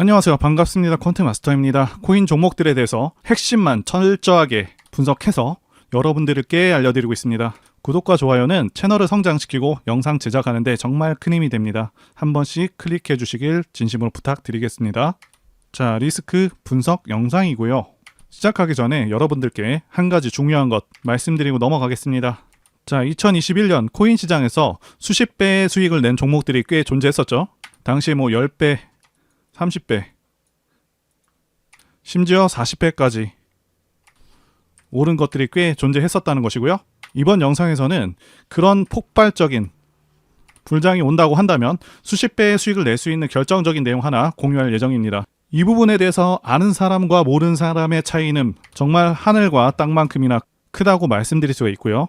안녕하세요. 반갑습니다. 콘텐츠 마스터입니다. 코인 종목들에 대해서 핵심만 철저하게 분석해서 여러분들께 알려드리고 있습니다. 구독과 좋아요는 채널을 성장시키고 영상 제작하는데 정말 큰 힘이 됩니다. 한 번씩 클릭해 주시길 진심으로 부탁드리겠습니다. 자, 리스크 분석 영상이고요. 시작하기 전에 여러분들께 한 가지 중요한 것 말씀드리고 넘어가겠습니다. 자, 2021년 코인 시장에서 수십 배의 수익을 낸 종목들이 꽤 존재했었죠. 당시 뭐 10배, 30배, 심지어 40배까지 오른 것들이 꽤 존재했었다는 것이고요. 이번 영상에서는 그런 폭발적인 불장이 온다고 한다면 수십 배의 수익을 낼 수 있는 결정적인 내용 하나 공유할 예정입니다. 이 부분에 대해서 아는 사람과 모르는 사람의 차이는 정말 하늘과 땅만큼이나 크다고 말씀드릴 수가 있고요.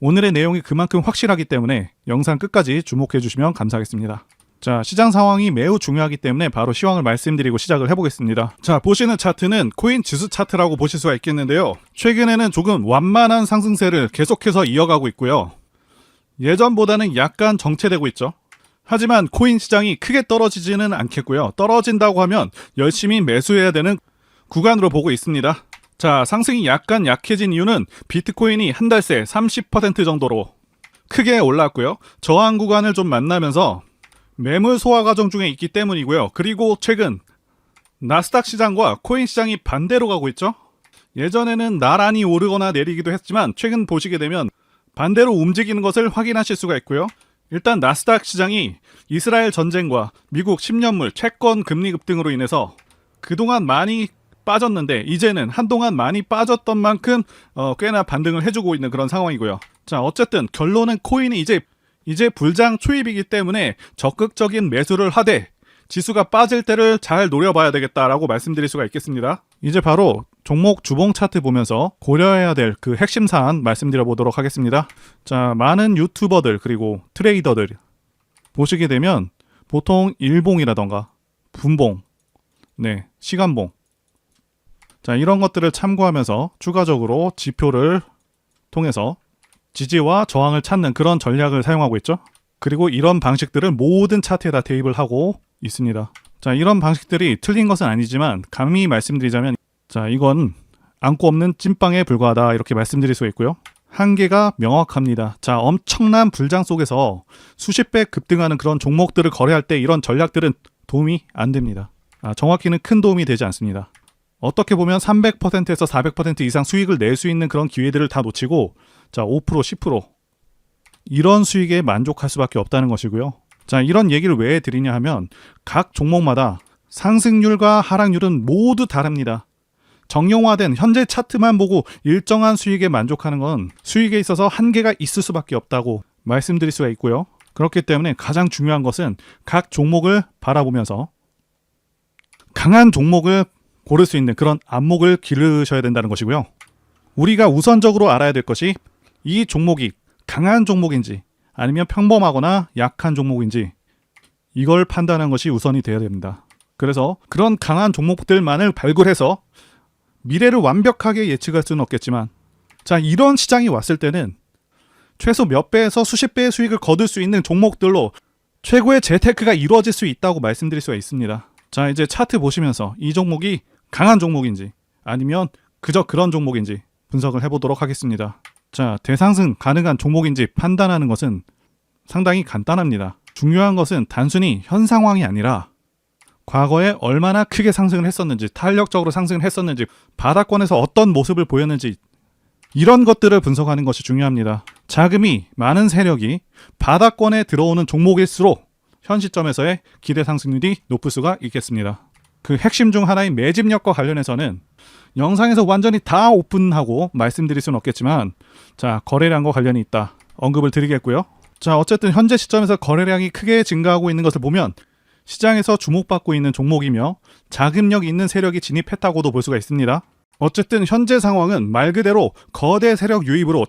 오늘의 내용이 그만큼 확실하기 때문에 영상 끝까지 주목해 주시면 감사하겠습니다. 자, 시장 상황이 매우 중요하기 때문에 바로 시황을 말씀드리고 시작을 해보겠습니다. 자, 보시는 차트는 코인 지수 차트라고 보실 수가 있겠는데요. 최근에는 조금 완만한 상승세를 계속해서 이어가고 있고요. 예전보다는 약간 정체되고 있죠. 하지만 코인 시장이 크게 떨어지지는 않겠고요. 떨어진다고 하면 열심히 매수해야 되는 구간으로 보고 있습니다. 자, 상승이 약간 약해진 이유는 비트코인이 한 달 새 30% 정도로 크게 올랐고요. 저항 구간을 좀 만나면서 매물 소화 과정 중에 있기 때문이고요. 그리고 최근 나스닥 시장과 코인 시장이 반대로 가고 있죠. 예전에는 나란히 오르거나 내리기도 했지만 최근 보시게 되면 반대로 움직이는 것을 확인하실 수가 있고요. 일단 나스닥 시장이 이스라엘 전쟁과 미국 10년물 채권 금리 급등으로 인해서 그동안 많이 빠졌는데 이제는 한동안 많이 빠졌던 만큼 어, 꽤나 반등을 해주고 있는 그런 상황이고요. 자 어쨌든 결론은 코인이 이제 이제 불장 초입이기 때문에 적극적인 매수를 하되 지수가 빠질 때를 잘 노려봐야 되겠다라고 말씀드릴 수가 있겠습니다. 이제 바로 종목 주봉 차트 보면서 고려해야 될 그 핵심 사안 말씀드려 보도록 하겠습니다. 자, 많은 유튜버들 그리고 트레이더들 보시게 되면 보통 일봉이라던가 분봉, 네, 시간봉 자, 이런 것들을 참고하면서 추가적으로 지표를 통해서 지지와 저항을 찾는 그런 전략을 사용하고 있죠. 그리고 이런 방식들을 모든 차트에다 대입을 하고 있습니다. 자, 이런 방식들이 틀린 것은 아니지만 감히 말씀드리자면 자, 이건 안고 없는 찐빵에 불과하다 이렇게 말씀드릴 수 있고요. 한계가 명확합니다. 자, 엄청난 불장 속에서 수십 배 급등하는 그런 종목들을 거래할 때 이런 전략들은 도움이 안 됩니다. 아, 정확히는 큰 도움이 되지 않습니다. 어떻게 보면 300%에서 400% 이상 수익을 낼 수 있는 그런 기회들을 다 놓치고 자, 5% 10% 이런 수익에 만족할 수밖에 없다는 것이고요. 자, 이런 얘기를 왜 드리냐 하면 각 종목마다 상승률과 하락률은 모두 다릅니다. 정형화된 현재 차트만 보고 일정한 수익에 만족하는 건 수익에 있어서 한계가 있을 수밖에 없다고 말씀드릴 수가 있고요. 그렇기 때문에 가장 중요한 것은 각 종목을 바라보면서 강한 종목을 고를 수 있는 그런 안목을 기르셔야 된다는 것이고요. 우리가 우선적으로 알아야 될 것이 이 종목이 강한 종목인지 아니면 평범하거나 약한 종목인지 이걸 판단하는 것이 우선이 되어야 됩니다. 그래서 그런 강한 종목들만을 발굴해서 미래를 완벽하게 예측할 수는 없겠지만 자 이런 시장이 왔을 때는 최소 몇 배에서 수십 배의 수익을 거둘 수 있는 종목들로 최고의 재테크가 이루어질 수 있다고 말씀드릴 수가 있습니다. 자 이제 차트 보시면서 이 종목이 강한 종목인지 아니면 그저 그런 종목인지 분석을 해보도록 하겠습니다. 자 대상승 가능한 종목인지 판단하는 것은 상당히 간단합니다. 중요한 것은 단순히 현 상황이 아니라 과거에 얼마나 크게 상승을 했었는지, 탄력적으로 상승을 했었는지, 바닥권에서 어떤 모습을 보였는지 이런 것들을 분석하는 것이 중요합니다. 자금이 많은 세력이 바닥권에 들어오는 종목일수록 현 시점에서의 기대 상승률이 높을 수가 있겠습니다. 그 핵심 중 하나인 매집력과 관련해서는 영상에서 완전히 다 오픈하고 말씀드릴 수는 없겠지만 자 거래량과 관련이 있다 언급을 드리겠고요. 자 어쨌든 현재 시점에서 거래량이 크게 증가하고 있는 것을 보면 시장에서 주목받고 있는 종목이며 자금력 있는 세력이 진입했다고도 볼 수가 있습니다. 어쨌든 현재 상황은 말 그대로 거대 세력 유입으로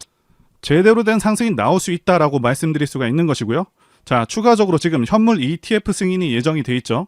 제대로 된 상승이 나올 수 있다라고 말씀드릴 수가 있는 것이고요. 자, 추가적으로 지금 현물 ETF 승인이 예정이 돼 있죠.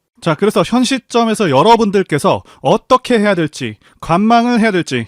자, 그래서 현 시점에서 여러분들께서 어떻게 해야 될지, 관망을 해야 될지,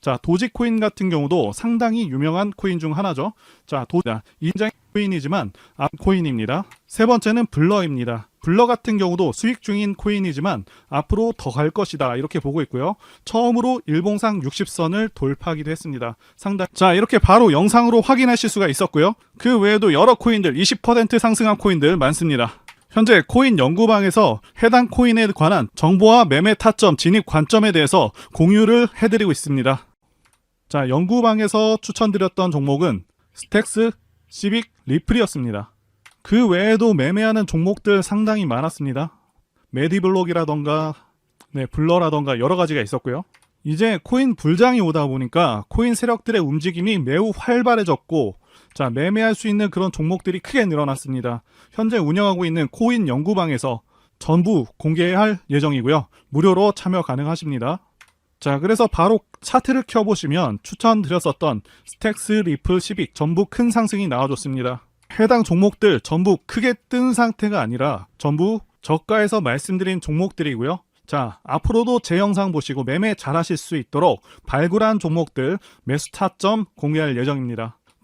자, 도지코인 같은 경우도 상당히 유명한 코인 중 하나죠. 자, 도, 자, 인장 코인이지만 암 코인입니다. 세 번째는 블러입니다. 블러 같은 경우도 수익 중인 코인이지만 앞으로 더 갈 것이다 이렇게 보고 있고요. 처음으로 일봉상 60선을 돌파하기도 했습니다. 상당. 자, 이렇게 바로 영상으로 확인하실 수가 있었고요. 그 외에도 여러 코인들 20% 상승한 코인들 많습니다. 현재 코인 연구방에서 해당 코인에 관한 정보와 매매 타점, 진입 관점에 대해서 공유를 해드리고 있습니다. 자, 연구방에서 추천드렸던 종목은 스택스, 시빅, 리플이었습니다. 그 외에도 매매하는 종목들 상당히 많았습니다. 메디블록이라던가, 네, 블러라던가 여러 가지가 있었고요. 이제 코인 불장이 오다 보니까 코인 세력들의 움직임이 매우 활발해졌고 자 매매할 수 있는 그런 종목들이 크게 늘어났습니다. 현재 운영하고 있는 코인 연구방에서 전부 공개할 예정이고요. 무료로 참여 가능하십니다. 자, 그래서 바로 차트를 켜보시면 추천드렸었던 스택스, 리플, 시빅 전부 큰 상승이 나와줬습니다. 해당 종목들 전부 크게 뜬 상태가 아니라 전부 저가에서 말씀드린 종목들이고요. 자, 앞으로도 제 영상 보시고 매매 잘 하실 수 있도록 발굴한 종목들 매수 타점 공개할 예정입니다.